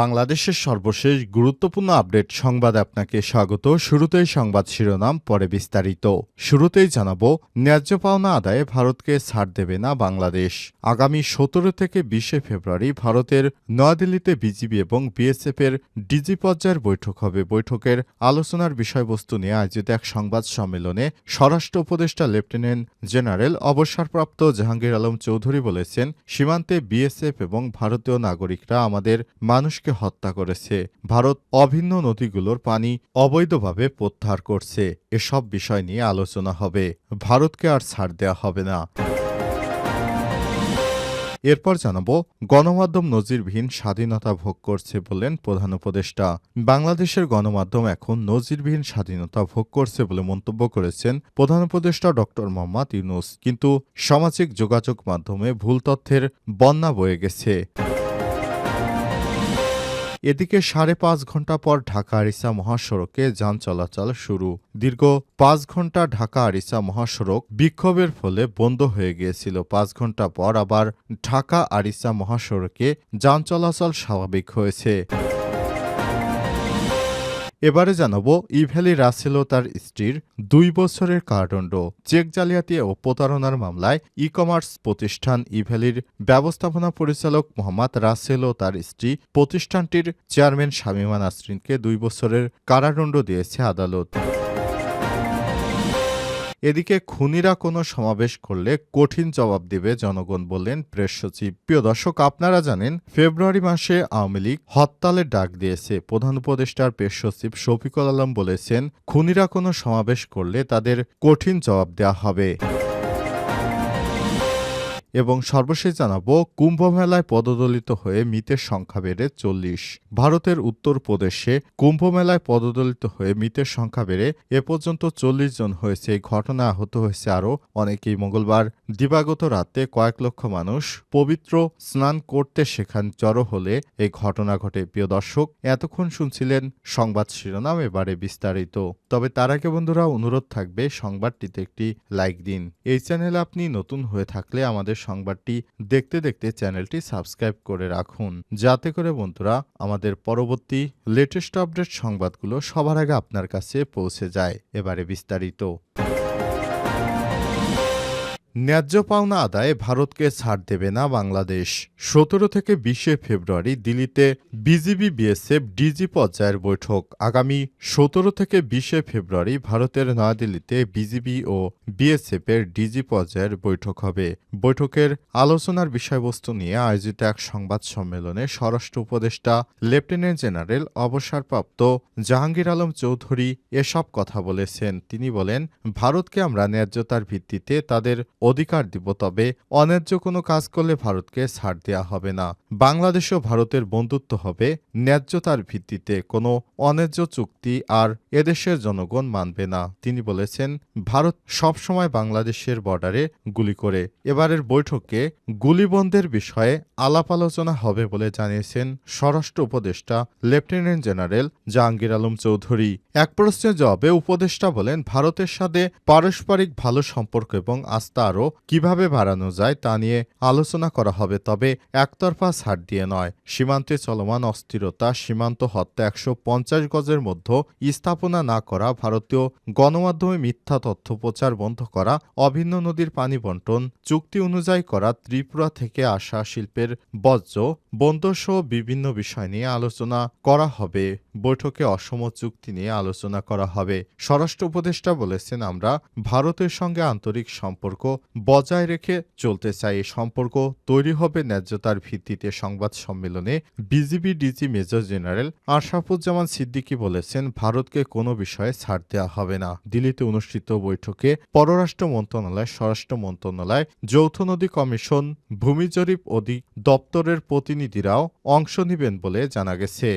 বাংলাদেশের সর্বশেষ গুরুত্বপূর্ণ আপডেট সংবাদ আপনাকে স্বাগত। শুরুতেই সংবাদ শিরোনাম, পরে বিস্তারিত। শুরুতেই জানাব, ন্যায্য পাওনা আদায়ে ভারতকে ছাড় দেবে না বাংলাদেশ। আগামী সতেরো থেকে বিশে ফেব্রুয়ারি ভারতের নয়াদিল্লিতে বিজিবি এবং বিএসএফ এর ডিজি পর্যায়ের বৈঠক হবে। বৈঠকের আলোচনার বিষয়বস্তু নিয়ে আয়োজিত এক সংবাদ সম্মেলনে স্বরাষ্ট্র উপদেষ্টা লেফটেন্যান্ট জেনারেল অবসরপ্রাপ্ত জাহাঙ্গীর আলম চৌধুরী বলেছেন, সীমান্তে বিএসএফ এবং ভারতীয় নাগরিকরা আমাদের মানুষকে হত্যা করেছে। ভারত অভিন্ন নদীগুলোর পানি অবৈধভাবে প্রত্যাহার করছে। এসব বিষয় নিয়ে আলোচনা হবে। ভারতকে আর ছাড় দেওয়া হবে না। এরপর জানাব, গণমাধ্যম নজিরবিহীন স্বাধীনতা ভোগ করছে বললেন প্রধান উপদেষ্টা। বাংলাদেশের গণমাধ্যম এখন নজিরবিহীন স্বাধীনতা ভোগ করছে বলে মন্তব্য করেছেন প্রধান উপদেষ্টা ডক্টর মোহাম্মদ ইউনুস। কিন্তু সামাজিক যোগাযোগ মাধ্যমে ভুল তথ্যের বন্যা বয়ে গেছে। এদিকে সাড়ে পাঁচ ঘণ্টা পর ঢাকা আরিসা মহাসড়কে যান চলাচল শুরু। দীর্ঘ পাঁচ ঘণ্টা ঢাকা আরিসা মহাসড়ক বিক্ষোভের ফলে বন্ধ হয়ে গিয়েছিল। পাঁচ ঘণ্টা পর আবার ঢাকা আরিসা মহাসড়কে যান চলাচল স্বাভাবিক হয়েছে। এবারে জানাব ইভ্যালি রাসেল ও তার স্ত্রীর দুই বছরের কারাদণ্ড। চেক জালিয়াতি ও প্রতারণার মামলায় ই কমার্স প্রতিষ্ঠান ইভ্যালির ব্যবস্থাপনা পরিচালক মোহাম্মদ রাসেল ও তার স্ত্রী প্রতিষ্ঠানটির চেয়ারম্যান শামীমা নাসরিনকে দুই বছরের কারাদণ্ড দিয়েছে আদালত। এদিকে খুনিরা কোনো সমাবেশ করলে কঠিন জবাব দেবে জনগণ বললেন প্রেস সচিব। প্রিয় দর্শক, আপনারা জানেন, ফেব্রুয়ারি মাসে আওয়ামী লীগ হরতালের ডাক দিয়েছে। প্রধান উপদেষ্টার প্রেস সচিব শফিকুল আলম বলেছেন, খুনিরা কোনো সমাবেশ করলে তাদের কঠিন জবাব দেওয়া হবে। এবং সর্বশেষ জানাব কুম্ভ মেলায় পদদলিত হয়ে মৃতের সংখ্যা বেড়ে চল্লিশ। ভারতের উত্তরপ্রদেশে কুম্ভ মেলায় পদদলিত হয়ে মৃতের সংখ্যা বেড়ে এ পর্যন্ত চল্লিশ জন হয়েছে। এই ঘটনায় আহত হয়েছে আরও অনেকেই। মঙ্গলবার দিবাগত রাতে কয়েক লক্ষ মানুষ পবিত্র স্নান করতে সেখান জড়ো হলে এই ঘটনা ঘটে। প্রিয় দর্শক, এতক্ষণ শুনছিলেন সংবাদ শিরোনাম, এবারে বিস্তারিত। তবে তার আগে বন্ধুরা, অনুরোধ থাকবে, সংবাদটিতে একটি লাইক দিন। এই চ্যানেলে আপনি নতুন হয়ে থাকলে আমাদের সংবাদটি দেখতে দেখতে চ্যানেলটি সাবস্ক্রাইব করে রাখুন। যাতে করে বন্ধুরা, আমাদের পরবর্তী লেটেস্ট আপডেট সংবাদগুলো সবার আগে আপনার কাছে পৌঁছে যায়। এবারে বিস্তারিত। ন্যায্য পাওনা আদায়ে ভারতকে ছাড় দেবে না বাংলাদেশ। সতেরো থেকে বিশে ফেব্রুয়ারি দিল্লিতে বিজিবি বিএসএফ ডিজি পর্যায়ের বৈঠক। আগামী সতেরো থেকে বিশে ফেব্রুয়ারি ভারতের নয়াদিল্লিতে বিজিবি ও বিএসএফ এর ডিজি পর্যায়ের বৈঠক হবে। বৈঠকের আলোচনার বিষয়বস্তু নিয়ে আয়োজিত এক সংবাদ সম্মেলনে স্বরাষ্ট্র উপদেষ্টা, লেফটেন্যান্ট জেনারেল, অবসরপ্রাপ্ত জাহাঙ্গীর আলম চৌধুরী এসব কথা বলেছেন। তিনি বলেন, ভারতকে আমরা ন্যায্যতার ভিত্তিতে তাদের অধিকার দিব, তবে অন্যায্য কোনো কাজ করলে ভারতকে ছাড় দেওয়া হবে না। বাংলাদেশ ও ভারতের বন্ধুত্ব হবে ন্যায্যতার ভিত্তিতে, কোনো অন্যায্য চুক্তি আর এদেশের জনগণ মানবে না। তিনি বলেছেন, ভারত সবসময় বাংলাদেশের বর্ডারে গুলি করে, এবারের বৈঠকে গুলিবন্ধের বিষয়ে আলাপ আলোচনা হবে বলে জানিয়েছেন স্বরাষ্ট্র উপদেষ্টা লেফটেন্যান্ট জেনারেল জাহাঙ্গীর আলম চৌধুরী। এক প্রশ্নের জবাবে উপদেষ্টা বলেন, ভারতের সাথে পারস্পরিক ভালো সম্পর্ক এবং আস্থা আরও কীভাবে বাড়ানো যায় তা নিয়ে আলোচনা করা হবে, তবে একতরফা ছাড় দিয়ে নয়। সীমান্তে চলমান অস্থিরতা, সীমান্ত হত্যা একশো পঞ্চাশ গজের মধ্যে স্থাপনা না করা, ভারতীয় গণমাধ্যমে মিথ্যা তথ্য প্রচার বন্ধ করা, অভিন্ন নদীর পানি বন্টন, চুক্তি অনুযায়ী করা, ত্রিপুরা থেকে আসা শিল্পের বর্জ্য বন্ধসহ বিভিন্ন বিষয় নিয়ে আলোচনা করা হবে। বৈঠকে অসম চুক্তি নিয়ে আলোচনা করা হবে। স্বরাষ্ট্র উপদেষ্টা বলেছেন, আমরা ভারতের সঙ্গে আন্তরিক সম্পর্ক বজায় রেখে চলতে চাই। এ সম্পর্ক তৈরি হবে ন্যায্যতার ভিত্তিতে সংবাদ সম্মেলনে BGB DG major general Ashrafuzzaman Siddiqui বলেছেন, ভারতকে কোনো বিষয়ে ছাড় দেওয়া হবে না। দিল্লিতে অনুষ্ঠিত বৈঠকে পররাষ্ট্র মন্ত্রণালয়, স্বরাষ্ট্র মন্ত্রণালয়, যৌথ নদী কমিশন, ভূমি জরিপ অধিক দপ্তরের প্রতিনিধিরাও অংশ নেবেন বলে জানা গেছে।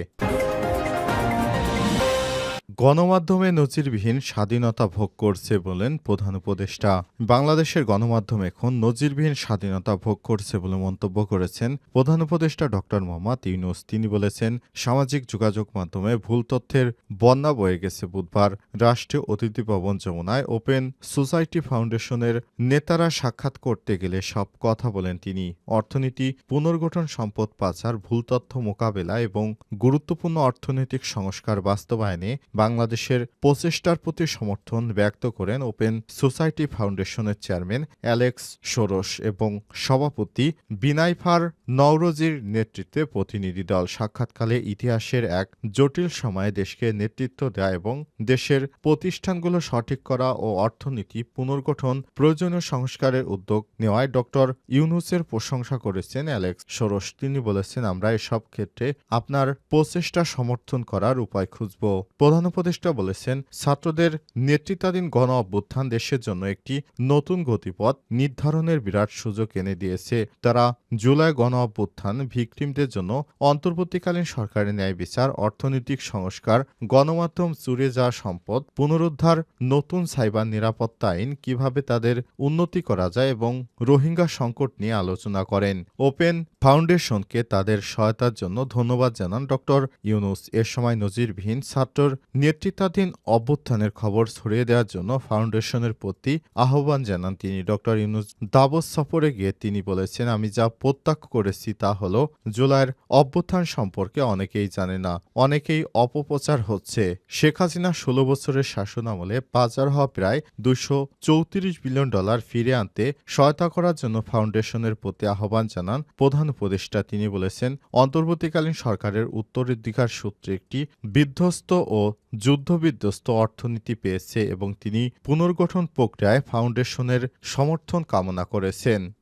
গণমাধ্যমে নজিরবিহীন স্বাধীনতা ভোগ করছে বলেন প্রধান উপদেষ্টা। বাংলাদেশের গণমাধ্যম এখন নজিরবিহীন স্বাধীনতা ভোগ করছে বলে মন্তব্য করেছেন প্রধান উপদেষ্টা ডক্টর মোহাম্মদ ইউনুস। তিনি বলেছেন, সামাজিক যোগাযোগ মাধ্যমে ভুল তথ্যের বন্যা বয়ে গেছে বুধবার। রাষ্ট্রীয় অতিথি ভবন যমুনায় ওপেন সোসাইটি ফাউন্ডেশনের নেতারা সাক্ষাৎ করতে গেলে সব কথা বলেন তিনি। অর্থনীতি, পুনর্গঠন সম্পদ পাচার, ভুল তথ্য মোকাবেলা এবং গুরুত্বপূর্ণ অর্থনৈতিক সংস্কার বাস্তবায়নে বাংলাদেশের প্রচেষ্টার প্রতি সমর্থন ব্যক্ত করেন ওপেন সোসাইটি ফাউন্ডেশনের চেয়ারম্যান অ্যালেক্স সোরস এবং সভাপতি বিনাইফার নওরোজির নেতৃত্বে প্রতিনিধি দল সাক্ষাৎকালে ইতিহাসের এক জটিল সময়ে দেশকে নেতৃত্ব দেয় এবং দেশের প্রতিষ্ঠানগুলো সঠিক করা ও অর্থনীতি পুনর্গঠন প্রয়োজনীয় সংস্কারের উদ্যোগ নেওয়ায় ডক্টর ইউনুসের প্রশংসা করেছেন অ্যালেক্স সোরস তিনি বলেছেন, আমরা এসব ক্ষেত্রে আপনার প্রচেষ্টা সমর্থন করার উপায় খুঁজব। প্রধান উপদেষ্টা বলেছেন, ছাত্রদের নেতৃত্বাধীন গণ অভ্যুত্থান দেশের জন্য একটি নতুন গতিপথ নির্ধারণের বিরাট সুযোগ এনে দিয়েছে। তারা জুলাই গণ অভ্যুত্থান ভিকটিমদের জন্য অন্তর্বর্তীকালীন সরকারের ন্যায় বিচার, অর্থনৈতিক সংস্কার, গণমাধ্যম চুরে যাওয়া সম্পদ, পুনরুদ্ধার, নতুন সাইবার নিরাপত্তা আইন কীভাবে তাদের উন্নতি করা যায় এবং রোহিঙ্গা সংকট নিয়ে আলোচনা করেন। ওপেন ফাউন্ডেশনকে তাদের সহায়তার জন্য ধন্যবাদ জানান ডক্টর ইউনুস। এ সময় নজিরবিহীন ছাত্রর নেতৃত্বাধীন অভ্যুত্থানের খবর ছড়িয়ে দেওয়ার জন্য ফাউন্ডেশনের প্রতি আহ্বান জানান তিনি। ডক্টর ইউনুস দাবস সফরে গিয়ে তিনি বলেছেন, আমি যা প্রত্যাখ্য করেছি তা হল, জুলাইয়ের অভ্যুত্থান সম্পর্কে অনেকেই জানে না। অনেকেই অপপ্রচার হচ্ছে। শেখ হাসিনা ষোলো বছরের শাসনামলে বাজার হওয়া প্রায় দুশো চৌত্রিশ বিলিয়ন ডলার ফিরে আনতে সহায়তা করার জন্য ফাউন্ডেশনের প্রতি আহ্বান জানান প্রধান উপদেষ্টা। তিনি বলেছেন, অন্তর্বর্তীকালীন সরকারের উত্তরাধিকার সূত্রে একটি বিধ্বস্ত ও যুদ্ধবিধ্বস্ত অর্থনীতি পেয়েছে এবং তিনি পুনর্গঠন প্রক্রিয়ায় ফাউন্ডেশনের সমর্থন কামনা করেছেন।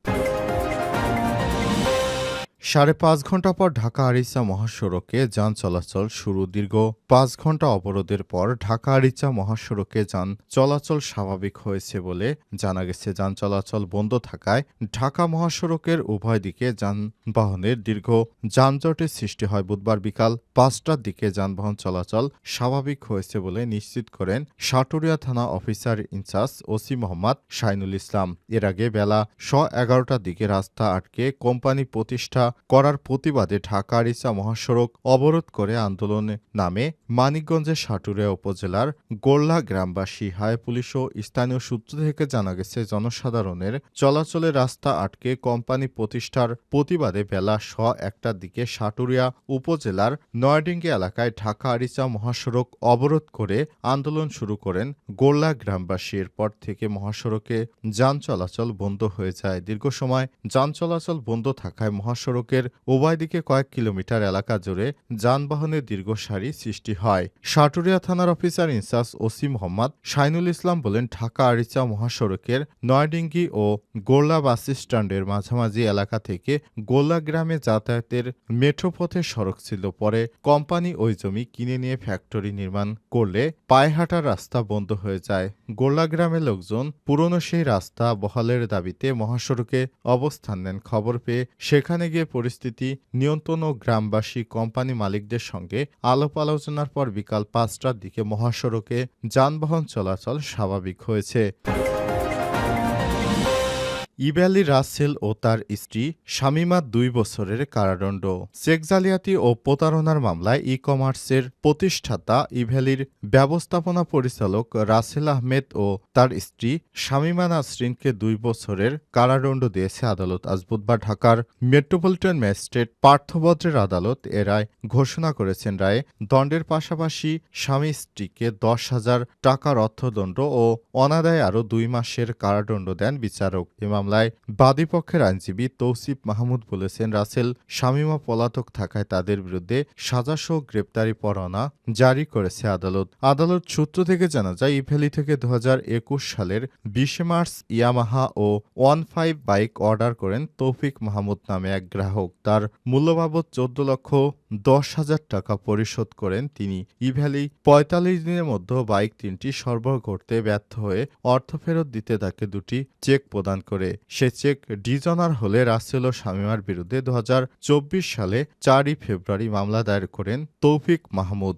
সাড়ে পাঁচ ঘণ্টা পর ঢাকা আরিচা মহাসড়কে যান চলাচল শুরু। দীর্ঘ পাঁচ ঘণ্টা অবরোধের পর ঢাকা আরিচা মহাসড়কে যান চলাচল স্বাভাবিক হয়েছে বলে জানা গেছে। যান চলাচল বন্ধ থাকায় ঢাকা মহাসড়কের উভয় দিকে যানবাহনের দীর্ঘ যানজটের সৃষ্টি হয়। বুধবার বিকাল পাঁচটার দিকে যানবাহন চলাচল স্বাভাবিক হয়েছে বলে নিশ্চিত করেন সাটুরিয়া থানা officer in charge OC Mohammad Shainul Islam. এর আগে বেলা স এগারোটার দিকে রাস্তা আটকে কোম্পানি প্রতিষ্ঠা করার প্রতিবাদে ঢাকা আরিচা মহাসড়ক অবরোধ করে আন্দোলনে নামে মানিকগঞ্জের সাটুরিয়া উপজেলার গোল্লা গ্রামবাসী হাই পুলিশ ও স্থানীয় সূত্র থেকে জানা গেছে, জনসাধারণের চলাচলের রাস্তা আটকে কোম্পানি প্রতিষ্ঠার প্রতিবাদে বেলা স একটার দিকে সাটুরিয়া উপজেলার নয়াডিঙ্গি এলাকায় ঢাকা আরিচা মহাসড়ক অবরোধ করে আন্দোলন শুরু করেন গোল্লা গ্রামবাসী। এরপর থেকে মহাসড়কে যান চলাচল বন্ধ হয়ে যায়। দীর্ঘ সময় যান চলাচল বন্ধ থাকায় মহাসড়কের উভয় দিকে কয়েক কিলোমিটার এলাকা জুড়ে যানবাহনের দীর্ঘ সারি সৃষ্টি হয়। সাটুরিয়া থানার officer in charge OC Mohammad Shainul Islam বলেন, ঢাকা আরিচা মহাসড়কের নয়ডিঙ্গি ও গোল্লা বাস স্ট্যান্ডের মাঝামাঝি এলাকা থেকে গোল্লা গ্রামে যাতায়াতের মেট্রোপথের সড়ক ছিল। পরে কোম্পানি ওই জমি কিনে নিয়ে ফ্যাক্টরি নির্মাণ করলে পায়ে হাঁটার রাস্তা বন্ধ হয়ে যায়। গোল্লা গ্রামের লোকজন পুরনো সেই রাস্তা বহালের দাবিতে মহাসড়কে অবস্থান নেন। খবর পেয়ে সেখানে গিয়ে পরিস্থিতি নিয়ন্ত্রণ ও গ্রামবাসী কোম্পানি মালিকদের সঙ্গে আলাপ আলোচনার পর বিকাল পাঁচটার দিকে মহাসড়কে যানবাহন চলাচল স্বাভাবিক হয়েছে। ইব্যালি রাসেল ও তার স্ত্রী শামিমা দুই বছরের কারাদণ্ড। চেক জালিয়াতি ও প্রতারণার মামলায় ই কমার্সের প্রতিষ্ঠাতা ইভ্যালির ব্যবস্থাপনা পরিচালক রাসেল আহমেদ ও তার স্ত্রী শামিমা নাসরিনকে দুই বছরের কারাদণ্ড দিয়েছে আদালত। আজ বুধবার ঢাকার মেট্রোপলিটন ম্যাজিস্ট্রেট পার্থভদ্রের আদালত এ রায় ঘোষণা করেছেন। রায়ে দণ্ডের পাশাপাশি স্বামী স্ত্রীকে দশ হাজার টাকার অর্থদণ্ড ও অনাদায় আরও দুই মাসের কারাদণ্ড দেন বিচারক। এ মামলায় বাদীপক্ষের আইনজীবী তৌসিফ মাহমুদ বলেছেন, রাসেল শামীমা পলাতক থাকায় তাদের বিরুদ্ধে সাজাসহ গ্রেপ্তারি পরোয়ানা জারি করেছে আদালত। আদালত সূত্র থেকে জানা যায় ইভ্যালি থেকে দু হাজার একুশ সালের বিশে মার্চ ইয়ামাহা ও ওয়ান ফাইভ বাইক অর্ডার করেন তৌফিক মাহমুদ নামে এক গ্রাহক। তার মূল্যবাবদ চোদ্দ লক্ষ দশ হাজার টাকা পরিশোধ করেন তিনি। ইভ্যালি পঁয়তাল্লিশ দিনের মধ্যে বাইক তিনটি সরবরাহ করতে ব্যর্থ হয়ে অর্থ ফেরত দিতে তাকে দুটি চেক প্রদান করে। সে চেক ডিজনার হলে রাসেল ও শামিমার বিরুদ্ধে দু হাজার চব্বিশ সালে চারই ফেব্রুয়ারি মামলা দায়ের করেন তৌফিক মাহমুদ।